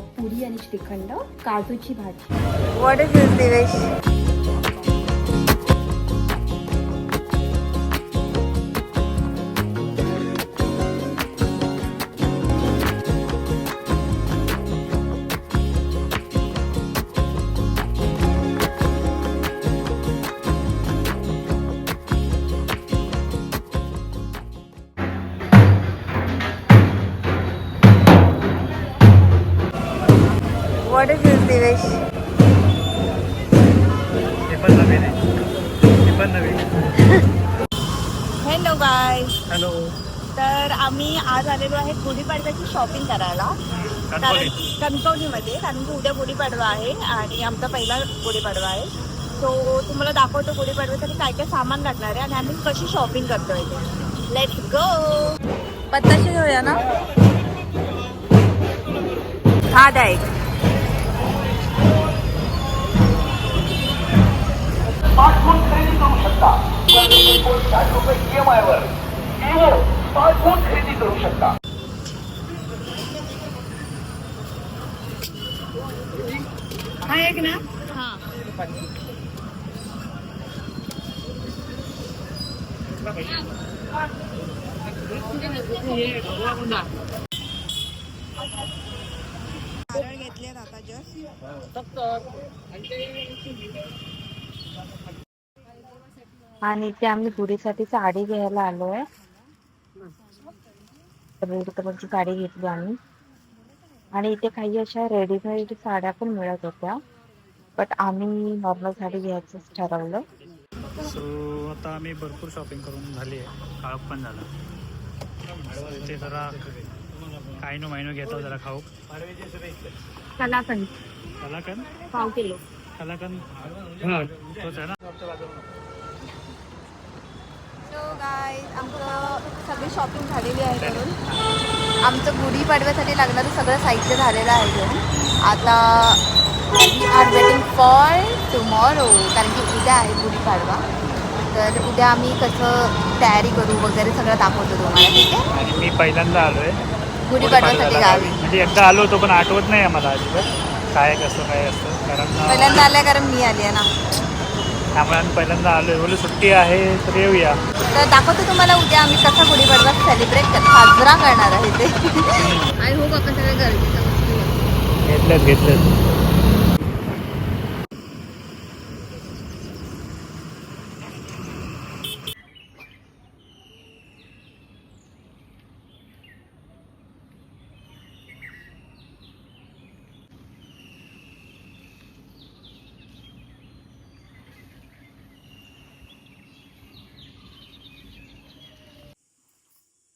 पुरी आणि श्रीखंड काजूची भाजी. What is this Divesh what is this Divesh hello guy hello तर आम्ही आज आलेलो आहे गुढीपाडव्याची शॉपिंग करायला. कारण कणकवली. कणकवलीमध्ये कारण की उद्या गुढीपाडवा आहे आणि आमचा पहिला गुढीपाडवा आहे. सो तुम्हाला दाखवतो गुढीपाडव्यासाठी काय काय सामान लागणार आहे आणि आम्ही कशी शॉपिंग करतोय ते. लेट्स गो पत्ताशी घेऊया ना? हा द्या शकता. एकोण साठ रुपये ईएमआय वर विवो स्मार्टफोन खरेदी करू शकता. हा एक ना? हा. घेतलेत आता जस्ट. आणि इथे आम्ही पुरीसाठी साडी घ्यायला आलोय. रेड कलरची साडी घेतली आम्ही. आणि इथे काही अशा रेडीमेड साड्या पण मिळत होत्या. बट आम्ही नॉर्मल साडी घ्यायचं ठरवलं. सो आता आम्ही भरपूर शॉपिंग करून झाली आहे. काळप पण झाला. ते जरा काय नो मायनो घेतो जरा खाऊ कलाकंद. कलाकन पाव किलो. कलाकन तोच आहे ना? गाय आमचं सगळी शॉपिंग झालेली आहे करून आमचं गुढीपाडव्यासाठी लागणारं सगळं साहित्य झालेलं आहे घेऊन आता we are waiting for tomorrow कारण की उद्या आहे गुढीपाडवा. तर उद्या आम्ही कसं तयारी करू वगैरे सगळं दाखवतो तुम्हाला ठीक आहे? आणि मी पहिल्यांदा आलो आहे गुढीपाडव्यासाठी गावी. म्हणजे एकदा आलो होतो पण आठवत नाही आम्हाला अजिबात. काय कसं काय असतं कारण पहिल्यांदा आल्या कारण मी आली आहे ना. त्यामुळे आम्ही पहिल्यांदा आलो बोलू सुट्टी आहे तर येऊया. तर दाखवतो तुम्हाला उद्या आम्ही कसा गुढीपाडवा सेलिब्रेट साजरा करणार आहे ते. आणि हो आपण सगळं गरजेचं घेतलेत घेतलेत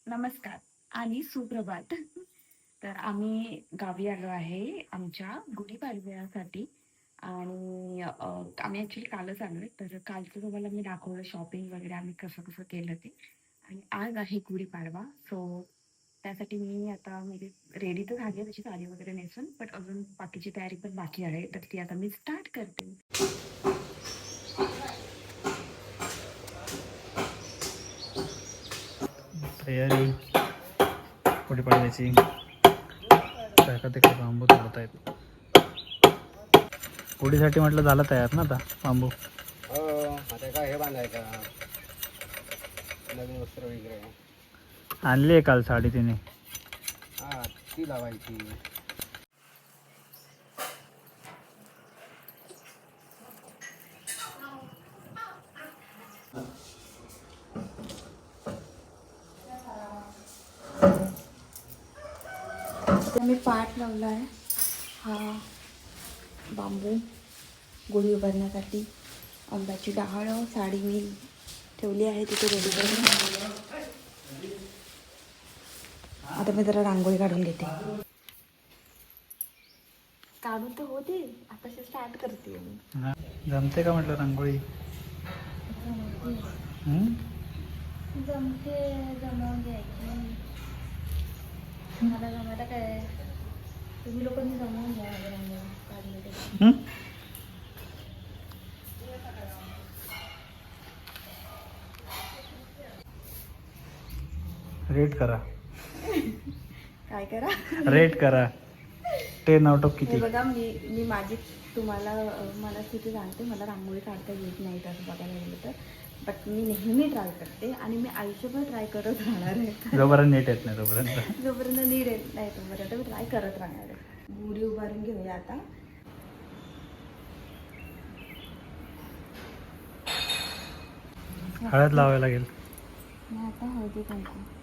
नमस्कार. आणि सुप्रभात. तर आम्ही गावी आलो आहे आमच्या गुढीपाडव्यासाठी आणि आम्ही ऍक्च्युली कालच आलो आहे. तर कालचं तुम्हाला मी दाखवलं शॉपिंग वगैरे आम्ही कसं कसं केलं ते. आणि आज आहे गुढीपाडवा सो त्यासाठी मी आता म्हणजे रेडी तर झाली आहे त्याची साडी वगैरे नेसून पण अजून बाकीची तयारी पण बाकी आहे. तर ती आता मी स्टार्ट करते. तयारी. पुढे पडण्याची त्याका तिकडे बांबू तोडत आहेत पुढीसाठी म्हटलं झालं तयार ना आता बांबू? हो आता काय हे बांधायचं? नवीन वस्त्र वगैरे. आणली आहे काल साडी तिने. हा ती लावायची. पाठ लावला आहे हा. बांबू गुढी उभारण्यासाठी आंब्याची डहाळं साडी मी ठेवली आहे तिथे रेडी करून आता मी जरा रांगोळी काढून घेते. काढून तर होते. आता स्टार्ट करते मी. हा, जमते का म्हटलं रांगोळी? जमते जमवून द्यायची मला जमायला काय? तुम्ही लोकांनी जमवून घ्या काढली? रेट करा. काय करा? रेट करा. टेन आउट ऑफ किती? बघा मी मी माझी तुम्हाला मला स्थिती सांगते. मला रांगोळी काढता येत नाही तसं बघायला गेलं तर. बट मी नेहमी ट्राय करते आणि मी आयुष्यभर ट्राय करत राहणार आहे. जोपर्यंत नीट येत नाही तोपर्यंत. जोपर्यंत नीट येत नाही तोपर्यंत मी ट्राय करत राहणार आहे. गुढी उभारून घेऊया आता. हळद लावायला लागेल. मी आता हळदी घालते.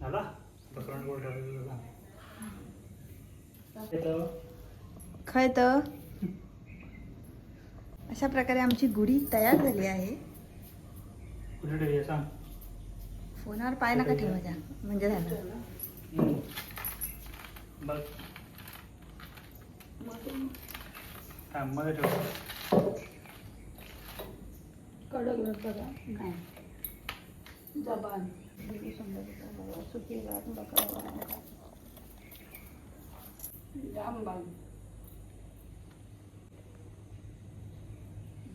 झाला? बकरवंट गोड खय तर. अशा प्रकारे आमची गुढी तयार झाली आहे. कुठे ठेवूया सांग. फोनावर पाय नका ठेवायच्या म्हणजे झालं. बघ. हा मध्ये ठेव. कडक बघा. नाही जबान.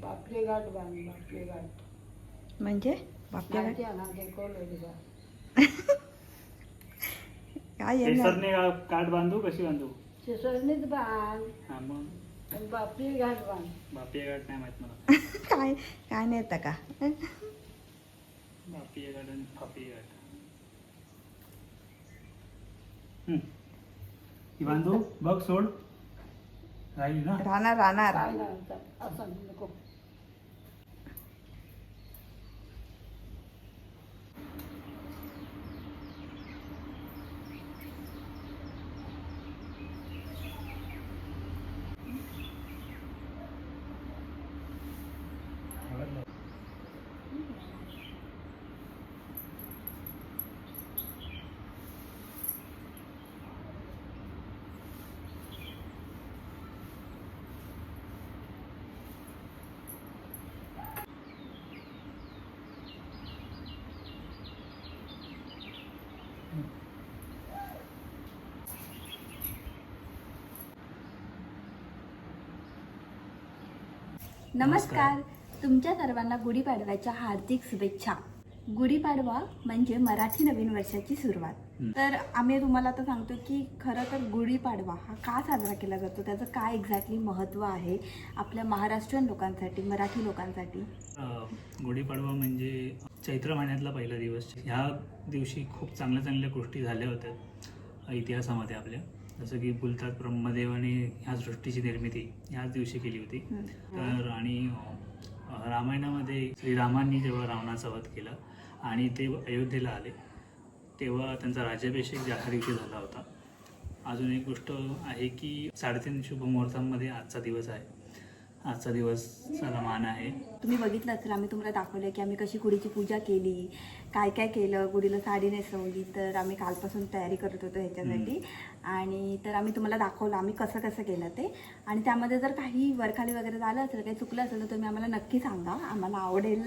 बापले गाठ बांध बापले गाठ म्हणजे? बापले काय काठ बांधू कशी बांधू? शिसरणीच बांध. बापली गाठ बांध. बापी गाठ नाही माहीत मला. काय काय नाही येतं का? हम्म. ही बांधू बघ सोड. राहील ना? राहणार राहणार. नमस्कार. तुमच्या सर्वांना गुढीपाडव्याच्या हार्दिक शुभेच्छा. गुढीपाडवा म्हणजे मराठी नवीन वर्षाची सुरुवात. तर आम्ही तुम्हाला आता सांगतो की खरं तर गुढीपाडवा हा का साजरा केला जातो? त्याचं काय एक्झॅक्टली महत्त्व आहे आपल्या महाराष्ट्रीयन लोकांसाठी मराठी लोकांसाठी? गुढीपाडवा म्हणजे चैत्र महिन्यातला पहिला दिवस. ह्या दिवशी खूप चांगल्या चांगल्या गोष्टी झाल्या होत्या इतिहासामध्ये आपल्या. जसं की बोलतात ब्रह्मदेवाने ह्या सृष्टीची निर्मिती ह्याच दिवशी केली होती. तर आणि रामायणामध्ये श्रीरामांनी जेव्हा रावणाचा वध केला आणि ते अयोध्येला आले तेव्हा त्यांचा राज्याभिषेक ज्या दिवशी झाला होता. अजून एक गोष्ट आहे की साडेतीन शुभ मुहूर्तांमध्ये आजचा दिवस आहे. आजचा दिवसाला मान आहे. तुम्ही बघितलं तर आम्ही तुम्हाला दाखवलं की आम्ही कशी गुढीची पूजा केली काय काय केलं गुढीला साडी नेसवली तर आम्ही कालपासून तयारी करत होतो ह्याच्यासाठी. आणि तर आम्ही तुम्हाला दाखवलं आम्ही कसं कसं केलं ते. आणि त्यामध्ये जर काही वरखाली वगैरे झालं असेल काही चुकलं असेल तर तुम्ही आम्हाला नक्की सांगा. आम्हाला आवडेल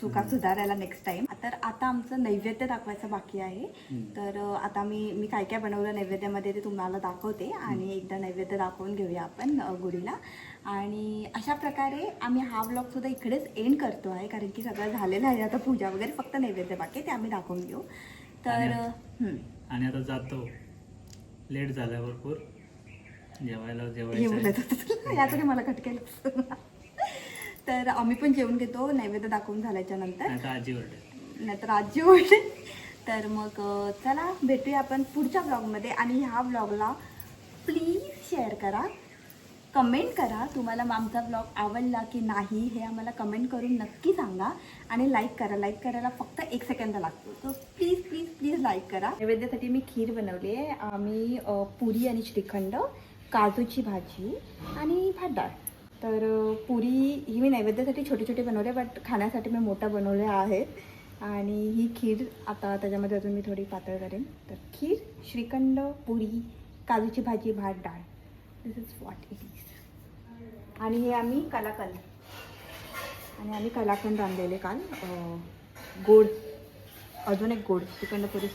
चुका सुधारायला नेक्स्ट टाइम तर आता आमचं नैवेद्य दाखवायचं बाकी आहे. तर आता मी मी काय काय बनवलं नैवेद्यामध्ये ते तुम्हाला दाखवते. आणि एकदा नैवेद्य दाखवून घेऊया आपण गुढीला. आणि अशा प्रकारे आम्ही हा ब्लॉग सुद्धा इकडेच एंड करतो आहे कारण की सगळं झालेलं आहे. आता पूजा वगैरे फक्त नैवेद्य बाकी ते आम्ही दाखवून घेऊ तर आणि- आता जातो. लेट झाला भरपूर. जेवायला यातून मला खटकेल तर आम्ही पण जेवण घेतो नैवेद्य दाखवून झाल्याच्यानंतर. आजी ओरडे नाहीतर आजी ओरडे तर मग चला भेटूया आपण पुढच्या ब्लॉगमध्ये आणि ह्या ब्लॉगला प्लीज शेअर करा. कमेंट करा. तुम्हाला आमचा ब्लॉग आवडला की नाही हे आम्हाला कमेंट करून नक्की सांगा आणि लाईक करा. लाईक करायला फक्त एक सेकंद लागतो. So please please please like करा. नैवेद्यासाठी मी खीर बनवली आहे. आम्ही पुरी आणि श्रीखंड काजूची भाजी आणि भात डाळ. तर पुरी ही मी नैवेद्यासाठी छोटे छोटे बनवले बट खाण्यासाठी मी मोठा बनवले आहेत. आणि ही खीर आता त्याच्यामध्ये अजून मी थोडी पातळ करेन. तर खीर श्रीखंड पुरी काजूची भाजी भात डाळ. This is what it is आणि हे आम्ही कलाकंद. आणि आम्ही कलाकंद आणलेले काल. गोड. अजून एक गोड चिकन पुरी